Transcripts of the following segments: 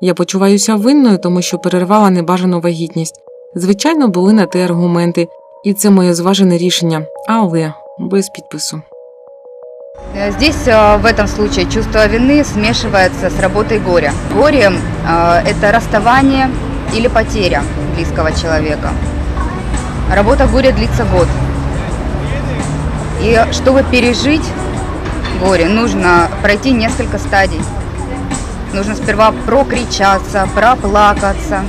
Я почуваюся винною, тому що перервала небажану вагітність. Звичайно, були на те аргументи, і це моє зважене рішення, але без підпису. Э, Здесь э, в этом случае чувство вины смешивается с работой горя. Горе э, – это расставание или потеря близкого человека. Работа горя длится год. И чтобы пережить горе, нужно пройти несколько стадий. Нужно сперва прокричаться, проплакаться,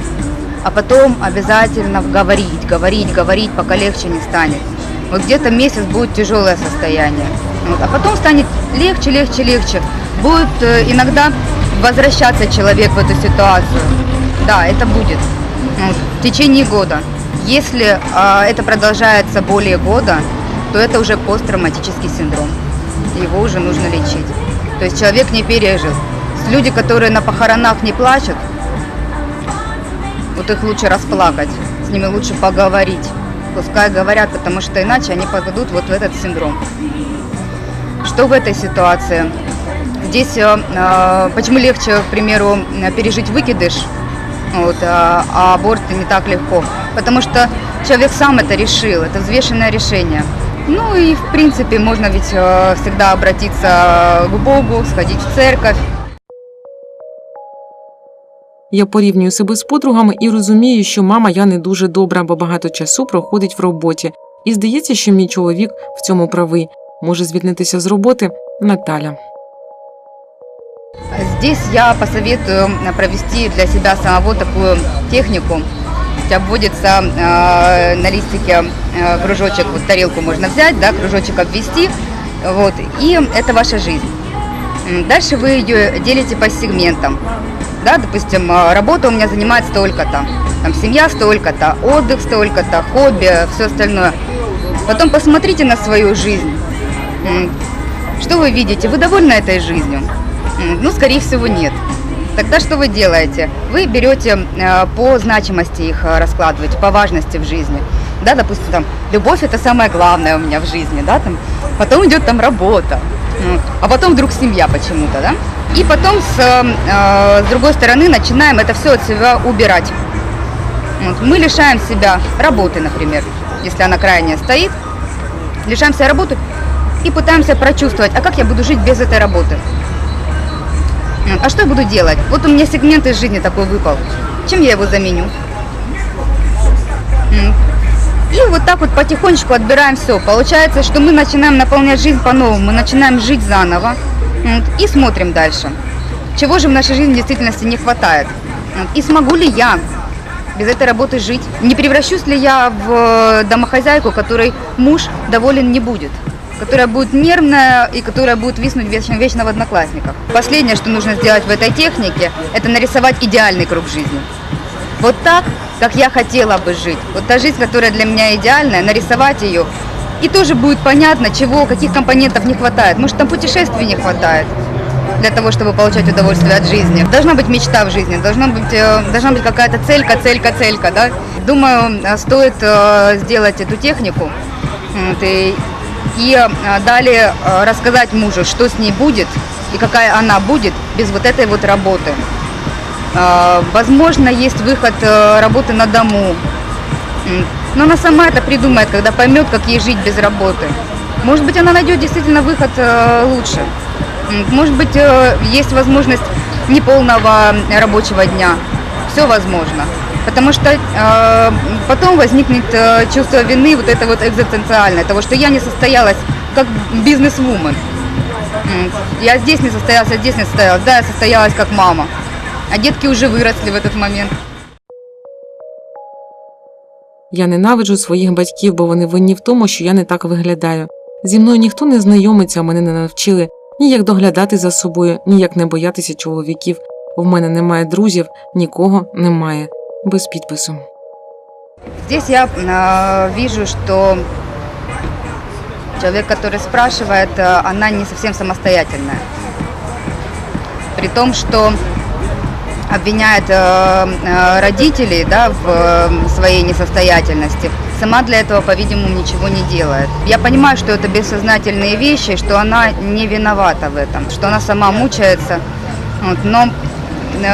а потом обязательно говорить, говорить, говорить, пока легче не станет. Вот где-то месяц будет тяжелое состояние, Вот, а потом станет легче, легче, легче. Будет э, иногда возвращаться человек в эту ситуацию. Да, это будет Вот, в течение года. Если а, это продолжается более года, то это уже посттравматический синдром. Его уже нужно лечить. То есть человек не пережил. Люди, которые на похоронах не плачут, вот их лучше расплакать, с ними лучше поговорить. Пускай говорят, потому что иначе они попадут вот в этот синдром. Что в этой ситуации? Здесь э, э, почему легче, к примеру, пережить выкидыш, вот, а, а аборт не так легко? Потому что человек сам это решил, это взвешенное решение. Ну и в принципе можно ведь э, всегда обратиться к Богу, сходить в церковь. Я порівнюю себе з подругами і розумію, що мама я не дуже добра, бо багато часу проходить в роботі. І здається, що мій чоловік в цьому правий. Може звільнитися з роботи Наталя. Здесь я посоветую э, провести для себя самого такую технику. То есть Обводится э, на листике э, кружочек, вот тарелку можно взять, да, кружочек обвести, вот, и это ваша жизнь. М, Дальше вы ее делите по сегментам. Да, допустим, э, работа у меня занимает столько-то, там, семья столько-то, отдых столько-то, хобби, все остальное. Потом посмотрите на свою жизнь. Что вы видите? Вы довольны этой жизнью? Ну, скорее всего, нет. Тогда что вы делаете? Вы берете э, по значимости их э, раскладываете, по важности в жизни. Да, допустим, там, любовь это самое главное у меня в жизни, да, там, потом идет там работа, а потом вдруг семья почему-то, да. И потом с, э, э, с другой стороны начинаем это все от себя убирать. Вот, Мы лишаем себя работы, например, если она крайняя стоит, лишаем себя работы и пытаемся прочувствовать, а как я буду жить без этой работы? А что я буду делать? Вот у меня сегмент из жизни такой выпал. Чем я его заменю? И вот так вот потихонечку отбираем все. Получается, что мы начинаем наполнять жизнь по-новому, мы начинаем жить заново и смотрим дальше. Чего же в нашей жизни в действительности не хватает? И смогу ли я без этой работы жить? Не превращусь ли я в э, домохозяйку, которой муж доволен не будет? которая будет нервная и которая будет виснуть вечно, вечно в одноклассниках. Последнее, что нужно сделать в этой технике, это нарисовать идеальный круг жизни. Вот так, как я хотела бы жить. Вот та жизнь, которая для меня идеальная, нарисовать ее. И тоже будет понятно, чего, каких компонентов не хватает. Может, там путешествий не хватает для того, чтобы получать удовольствие от жизни. Должна быть мечта в жизни, должна быть, э, должна быть какая-то целька, целька, целька. Да? Думаю, э, стоит э, сделать эту технику вот, и, и далее рассказать мужу, что с ней будет и какая она будет без вот этой вот работы. Возможно, есть выход работы на дому. Но она сама это придумает, когда поймет, как ей жить без работы. Может быть, она найдет действительно выход э, лучше. Может быть, э, есть возможность неполного рабочего дня. Все возможно. Потому что э, потом возникнет э, чувство вины, вот это вот экзистенциальное, того, что я не состоялась как бизнес-вумен. Я здесь не состоялась, а здесь не состоялась. Да, я состоялась как мама. А детки уже выросли в этот момент. Я ненавиджу своїх батьків, бо вони винні в тому, що я не так виглядаю. Зі мною ніхто не знайомиться, мене не навчили ні як доглядати за собою, ні як не боятися чоловіків. В мене немає друзів, нікого немає. Без підпису. Здесь я э, вижу, что человек, который спрашивает, э, она не совсем самостоятельная. При том, что обвиняет э, э, родителей да, в э, своей несостоятельности, сама для этого, по-видимому, ничего не делает. Я понимаю, что это бессознательные вещи, что она не виновата в этом, что она сама мучается, вот, но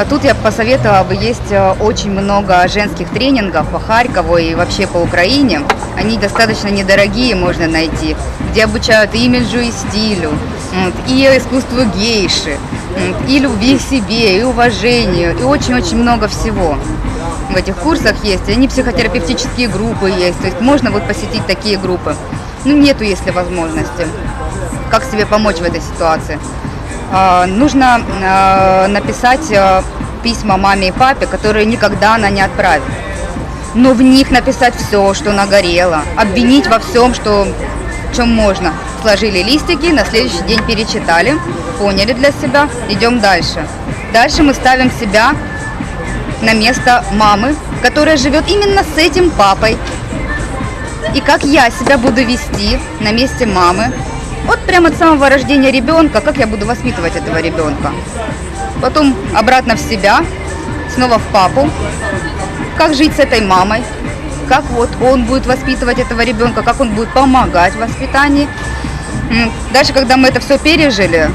тут я посоветовала бы, есть очень много женских тренингов по Харькову и вообще по Украине. Они достаточно недорогие, можно найти, где обучают имиджу, и стилю, и искусству гейши, и любви к себе, и уважению, и очень-очень много всего в этих курсах есть. Они психотерапевтические группы есть, то есть можно вот посетить такие группы. Ну, нету, если возможности. Как себе помочь в этой ситуации? А, Нужно а, написать а, письма маме и папе, которые никогда она не отправит. Но в них написать все, что нагорело, обвинить во всем, что чем можно. Сложили листики, на следующий день перечитали, поняли для себя, идем дальше. Дальше мы ставим себя на место мамы, которая живет именно с этим папой. И как я себя буду вести на месте мамы. Вот прямо от самого рождения ребенка, как я буду воспитывать этого ребенка. Потом обратно в себя, снова в папу. Как жить с этой мамой, как вот он будет воспитывать этого ребенка, как он будет помогать в воспитании. Дальше, когда мы это все пережили,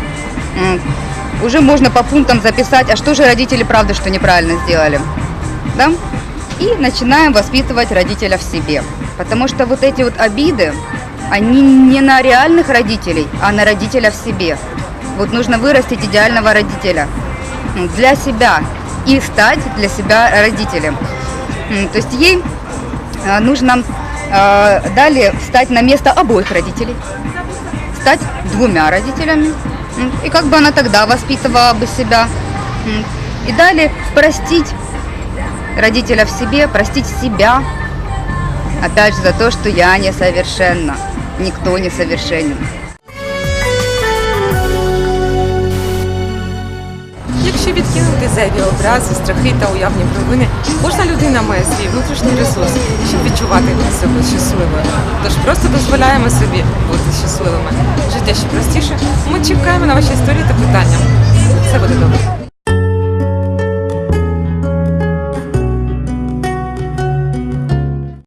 уже можно по пунктам записать, а что же родители правда, что неправильно сделали. Да? И начинаем воспитывать родителя в себе. Потому что вот эти вот обиды, они не на реальных родителей, а на родителя в себе. Вот нужно вырастить идеального родителя для себя и стать для себя родителем. То есть ей нужно э, далее встать на место обоих родителей, стать двумя родителями. И как бы она тогда воспитывала бы себя. И далее простить родителя в себе, простить себя. Опять же за то, что я несовершенна. Никто не совершенен. Зайві образи, страхи та уявні провини, кожна людина має свій внутрішній ресурс, щоб відчувати себе щасливою. Тож просто дозволяємо собі бути щасливими. Життя ще простіше. Ми чекаємо на ваші історії та питання. Все буде добре.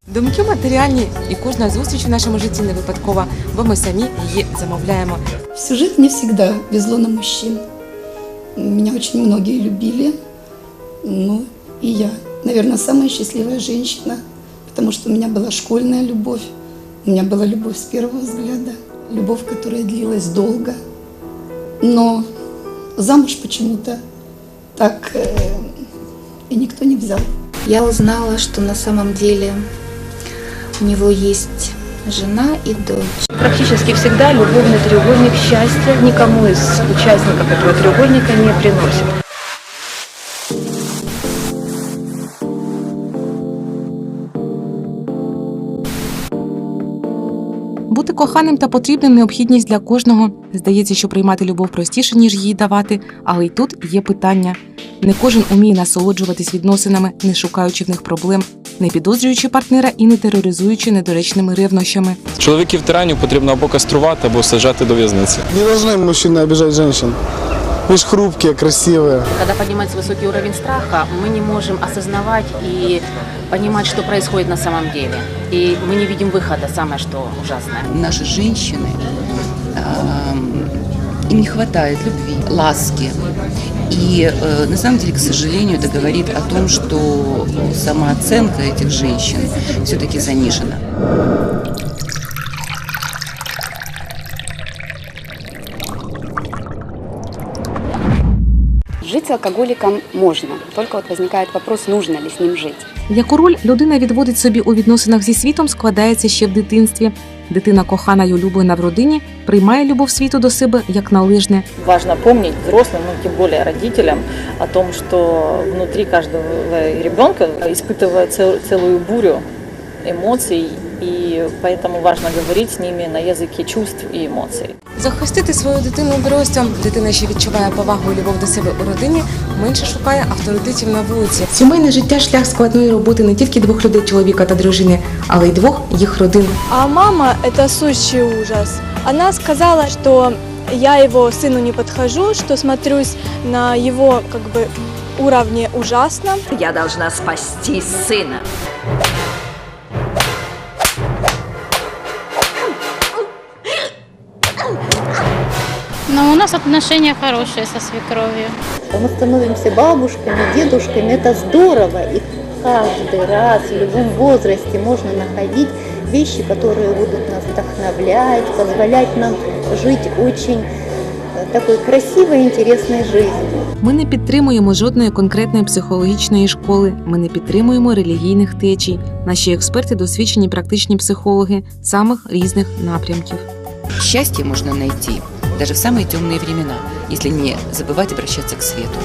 Думки матеріальні, і кожна зустріч у нашому житті не випадкова, бо ми самі її замовляємо. Всю жизнь мне всегда везло на мужчин. Меня очень многие любили. Ну, и я, наверное, самая счастливая женщина, потому что у меня была школьная любовь, у меня была любовь с первого взгляда, любовь, которая длилась долго. Но замуж почему-то так э, и никто не взял. Я узнала, что на самом деле у него есть жена и дочь. Практически всегда любовный треугольник счастья никому из участников этого треугольника не приносит. коханим та потрібним необхідність для кожного. Здається, що приймати любов простіше, ніж її давати, але й тут є питання. Не кожен уміє насолоджуватись відносинами, не шукаючи в них проблем, не підозрюючи партнера і не тероризуючи недоречними ревнощами. Чоловіків тиранів потрібно або каструвати, або саджати до в'язниці. Не должны мужчины обижать женщин. Мы ж хрупкие, красивые. Когда поднимается высокий уровень страха, мы не можем осознавать и Понимать, что происходит на самом деле. И мы не видим выхода, самое что ужасное. наши женщины, им не хватает любви, ласки. И э, на самом деле, к сожалению, это говорит о том, что самооценка этих женщин все-таки занижена. Жить с алкоголиком можно, только вот возникает вопрос, нужно ли с ним жить. Яку роль людина відводить собі у відносинах зі світом, складається ще в дитинстві. Дитина, кохана й улюблена в родині, приймає любов світу до себе як належне. Важно помнить взрослым, ну тем более родителям, о том, что внутри каждого ребенка испытывает цел- целую бурю эмоций, и поэтому важно говорить с ними на языке чувств и эмоций. Захистити свою дитину дорослям. Дитина, що відчуває повагу і любов до себе у родині, менше шукає авторитетів на вулиці. Сімейне життя шлях складної роботи не тільки двох людей, чоловіка та дружини, але й двох їх родин. А мама – это сущий ужас. Она сказала, что я его сыну не подхожу, что смотрюсь на его как бы уровне ужасно. Я должна спасти сына. Но у нас отношения хорошие со свекровью. Мы становимся бабушками, дедушками, это здорово. И каждый раз, в любом возрасте можно находить вещи, которые будут нас вдохновлять, позволять нам жить очень э, такой красивой, интересной жизнью. Ми не підтримуємо жодної конкретної психологічної школи, ми не підтримуємо релігійних течій. Наші експерти досвідчені практичні психологи самих різних напрямків. Счастье можно найти даже в самые темные времена, если не забывать обращаться к свету.